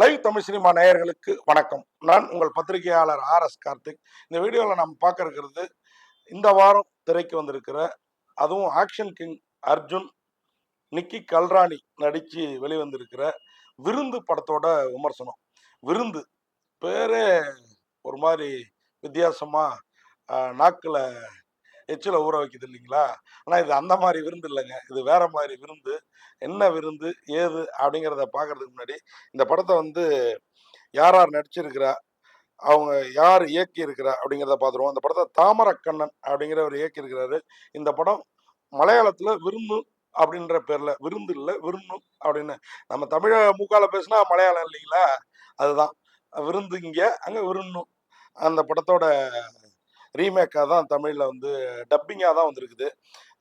Live Tamil cinema நேயர்களுக்கு வணக்கம். நான் உங்கள் பத்திரிகையாளர் ஆர் எஸ் கார்த்திக். இந்த வீடியோவில் நம்ம பார்க்க இருக்கிறது இந்த வாரம் திரைக்கு வந்திருக்கிற அதுவும் ஆக்ஷன் கிங் அர்ஜுன் நிக்கி கல்ராணி நடித்து வெளிவந்திருக்கிற விருந்து படத்தோட விமர்சனம். விருந்து பேரே ஒரு மாதிரி வித்தியாசமாக நாக்கில் எச்சில ஊற வைக்குது இல்லைங்களா? ஆனால் இது அந்த மாதிரி விருந்து இல்லைங்க. இது வேற மாதிரி விருந்து. என்ன விருந்து? ஏது? அப்படிங்கிறத பார்க்கறதுக்கு முன்னாடி இந்த படத்தை வந்து யார் யார் நடிச்சிருக்கிறா? அவங்க யார் இயக்கி இருக்கிறா அப்படிங்கிறத பார்த்துருவோம். அந்த படத்தை தாமரக்கண்ணன் அப்படிங்கிறவர் இயக்கி இருக்கிறாரு இந்த படம் மலையாளத்தில் விருந்து அப்படின்ற பேர்ல விருந்து இல்லை விருந்து அப்படின்னு. நம்ம தமிழ மூக்கால பேசினா மலையாளம் இல்லைங்களா? அதுதான். விருந்து இங்கே அங்கே விருந்தும் அந்த படத்தோட ரீமேக்காக தான் தமிழில் வந்து டப்பிங்காக தான் வந்திருக்குது.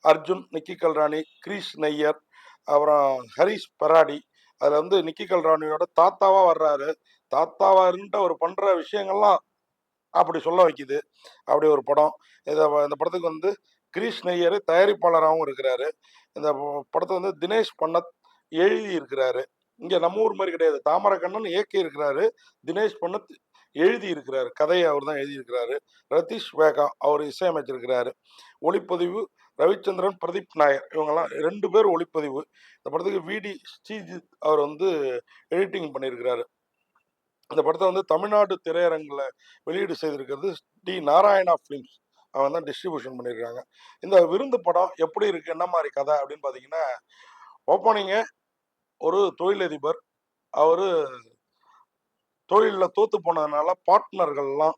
அர்ஜுன் நிக்கி கல்ராணி கிரீஷ் நையர் அப்புறம் ஹரிஷ் பராடி அதில் வந்து நிக்கி கல்ராணியோட தாத்தாவாக வர்றாரு. தாத்தாவாக இருந்துட்டு அவர் பண்ணுற விஷயங்கள்லாம் அப்படி சொல்ல வைக்குது. அப்படி ஒரு படம். இதை இந்த படத்துக்கு வந்து கிரீஷ் நையர் தயாரிப்பாளராகவும் இருக்கிறாரு. இந்த படத்தை வந்து தினேஷ் பண்ணத் எழுதி இருக்கிறாரு இங்கே நம்ம ஊர் மாதிரி கிடையாது. தாமரக்கண்ணன் இயக்கி இருக்கிறாரு தினேஷ் பண்ணத் எழுதியிருக்கிறார். கதையை அவர் தான் எழுதியிருக்கிறாரு. ரதீஷ் வேகா அவர் இசையமைச்சிருக்கிறாரு ஒளிப்பதிவு ரவிச்சந்திரன் பிரதீப் நாயர். இவங்கெல்லாம் ரெண்டு பேர் ஒளிப்பதிவு. இந்த படத்துக்கு விடி ஸ்ரீஜித் அவர் வந்து எடிட்டிங் பண்ணியிருக்கிறாரு. இந்த படத்தை வந்து தமிழ்நாடு திரையரங்கில் வெளியீடு செய்திருக்கிறது டி நாராயணா ஃபிலிம்ஸ் அவன் தான் டிஸ்ட்ரிபியூஷன் பண்ணியிருக்காங்க. இந்த விருந்து படம் எப்படி இருக்கு என்ன மாதிரி கதை அப்படின்னு பார்த்தீங்கன்னா ஓப்பனிங்க ஒரு தொழிலதிபர் அவர் தொழிலில் தோத்து போனதுனால பார்ட்னர்கள்லாம்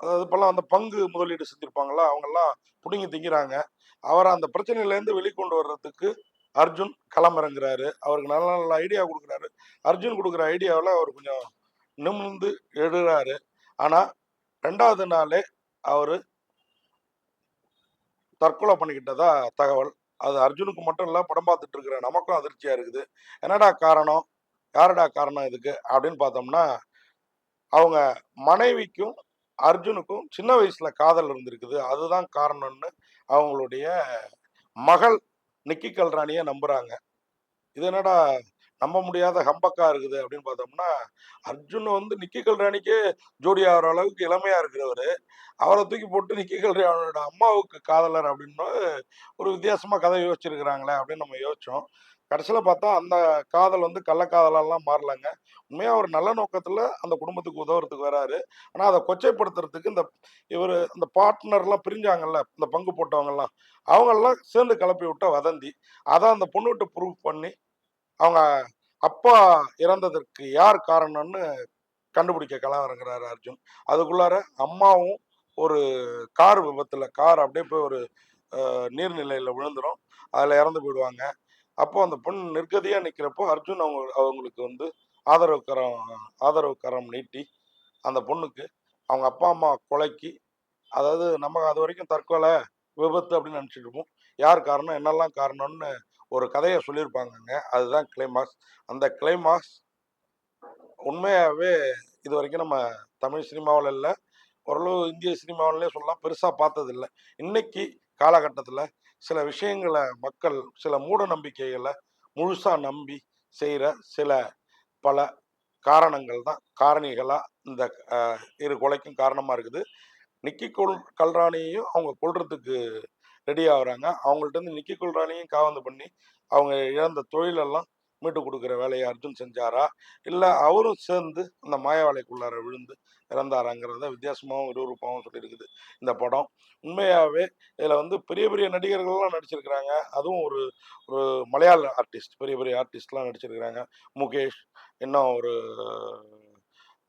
அதாவது இப்போல்லாம் அந்த பங்கு முதலீடு செஞ்சுருப்பாங்களா அவங்கெல்லாம் பிடுங்கி திங்கிறாங்க. அவரை அந்த பிரச்சனையிலேருந்து வெளிக்கொண்டு வர்றதுக்கு அர்ஜுன் களமிறங்குறாரு. அவருக்கு நல்ல நல்ல ஐடியா கொடுக்குறாரு. அர்ஜுன் கொடுக்குற ஐடியாவில் அவர் கொஞ்சம் நிமிர்ந்து எழுறாரு. ஆனால் ரெண்டாவது நாளே அவர் தற்கொலை பண்ணிக்கிட்டதா தகவல். அது அர்ஜுனுக்கு மட்டும் இல்லை படம் பார்த்துட்டு இருக்கிற நமக்கும் அதிர்ச்சியாக இருக்குது. என்னடா காரணம்? யாருடா காரணம் இதுக்கு? அப்படின்னு பார்த்தோம்னா அவங்க மனைவிக்கும் அர்ஜுனுக்கும் சின்ன வயசுல காதல் இருந்திருக்குது. அதுதான் காரணம்னு அவங்களுடைய மகள் நிக்கி கல்ராணியை நம்புறாங்க. இது என்னடா நம்ப முடியாத ஹம்பக்கா இருக்குது அப்படின்னு பார்த்தோம்னா அர்ஜுன் வந்து நிக்கி கல்ராணிக்கே ஜோடி ஆகிற அளவுக்கு இளமையா இருக்கிறவர். அவரை தூக்கி போட்டு நிக்கி கல்ராணியோட அம்மாவுக்கு காதலர் அப்படின்னு ஒரு வித்தியாசமா கதை யோசிச்சிருக்கிறாங்களே அப்படின்னு நம்ம யோசிச்சோம். கடைசியில் பார்த்தா அந்த காதல் வந்து கள்ளக்காதலெல்லாம் மாறலங்க. உண்மையாக ஒரு நல்ல நோக்கத்தில் அந்த குடும்பத்துக்கு உதவுறதுக்கு வராரு. ஆனால் அதை கொச்சைப்படுத்துறதுக்கு இந்த இவர் இந்த பார்ட்னர்லாம் பிரிஞ்சாங்கல்ல இந்த பங்கு போட்டவங்கெல்லாம் அவங்கெல்லாம் சேர்ந்து கிளப்பி விட்ட வதந்தி. அதை அந்த பொண்ணுகிட்ட ப்ரூவ் பண்ணி அவங்க அப்பா இறந்ததற்கு யார் காரணம்னு கண்டுபிடிக்க களம் அர்ஜுன். அதுக்குள்ளார அம்மாவும் ஒரு கார் விபத்தில் கார் அப்படியே போய் ஒரு நீர்நிலையில் விழுந்துடும் அதில் இறந்து போயிடுவாங்க. அப்போ அந்த பொண்ணு நிர்கதியாக நிற்கிறப்போ அர்ஜுன் அவங்க அவங்களுக்கு வந்து ஆதரவு கரம் ஆதரவு கரம் நீட்டி அந்த பொண்ணுக்கு அவங்க அப்பா அம்மா கொலைக்கு அதாவது நம்ம அது வரைக்கும் தற்கொலை விபத்து அப்படின்னு நினச்சிட்டு இருப்போம். யார் காரணம் என்னெல்லாம் காரணம்னு ஒரு கதையை சொல்லியிருப்பாங்கங்க. அதுதான் கிளைமாக்ஸ் அந்த கிளைமாக்ஸ் உண்மையாகவே இது வரைக்கும் நம்ம தமிழ் சினிமாவில் இல்லை. ஓரளவு இந்திய சினிமாவிலே சொல்லலாம் பெருசாக பார்த்ததில்லை. இன்னைக்கு காலகட்டத்தில் சில விஷயங்களை மக்கள் சில மூட நம்பிக்கைகளை முழுசாக நம்பி செய்கிற சில பல காரணங்கள் தான். காரணிகளாக இந்த இரு கொலைக்கும் காரணமாக இருக்குது. நிக்கி கொள் கல்ராணியையும் அவங்க கொள்றதுக்கு ரெடி ஆகுறாங்க. அவங்கள்ட்ட இருந்து நிக்கி கொல்ராணியும் காவந்து பண்ணி அவங்க இழந்த தொழிலெல்லாம் மீட்டு கொடுக்குற வேலையை அர்ஜுன் செஞ்சாரா? இல்லை அவரும் சேர்ந்து அந்த மாய வேலைக்குள்ளார விழுந்து இறந்தாராங்கிறத வித்தியாசமாகவும் விறுவிறுப்பாகவும் சொல்லியிருக்குது இந்த படம். உண்மையாகவே இதில் வந்து பெரிய பெரிய நடிகர்கள்லாம் நடிச்சிருக்கிறாங்க. அதுவும் ஒரு ஒரு மலையாள ஆர்டிஸ்ட் பெரிய பெரிய ஆர்டிஸ்ட்லாம் நடிச்சிருக்கிறாங்க. முகேஷ் இன்னும் ஒரு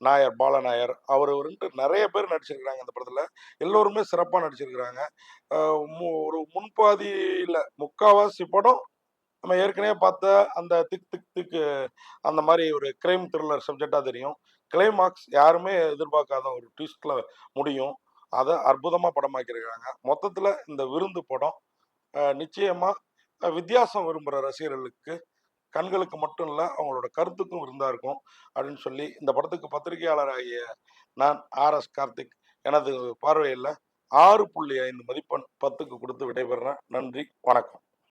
நாயர் பாலநாயர் அவர் வந்துட்டு நிறைய பேர் நடிச்சிருக்கிறாங்க அந்த படத்தில். எல்லோருமே சிறப்பாக நடிச்சிருக்கிறாங்க. ஒரு முன்பாதி இல்லை முக்காவாசி படம் நம்ம ஏற்கனவே பார்த்த அந்த திக் திக் திக்கு அந்த மாதிரி ஒரு கிரைம் த்ரில்லர் சப்ஜெக்டாக தெரியும். கிளைமாக்ஸ் யாருமே எதிர்பார்க்காத ஒரு ட்விஸ்டில் முடியும். அதை அற்புதமாக படமாக்கியிருக்காங்க. மொத்தத்தில் இந்த விருந்து படம் நிச்சயமாக வித்தியாசம் விரும்புகிற ரசிகர்களுக்கு கண்களுக்கு மட்டும் இல்லை அவங்களோட கருத்துக்கும் விருந்தா இருக்கும் அப்படின்னு சொல்லி இந்த படத்துக்கு பத்திரிகையாளராகிய நான் ஆர் எஸ் கார்த்திக் எனது பார்வையில் ஆறு புள்ளி ஐந்து மதிப்பெண் பத்துக்கு கொடுத்து விடைபெறேன் நன்றி வணக்கம்.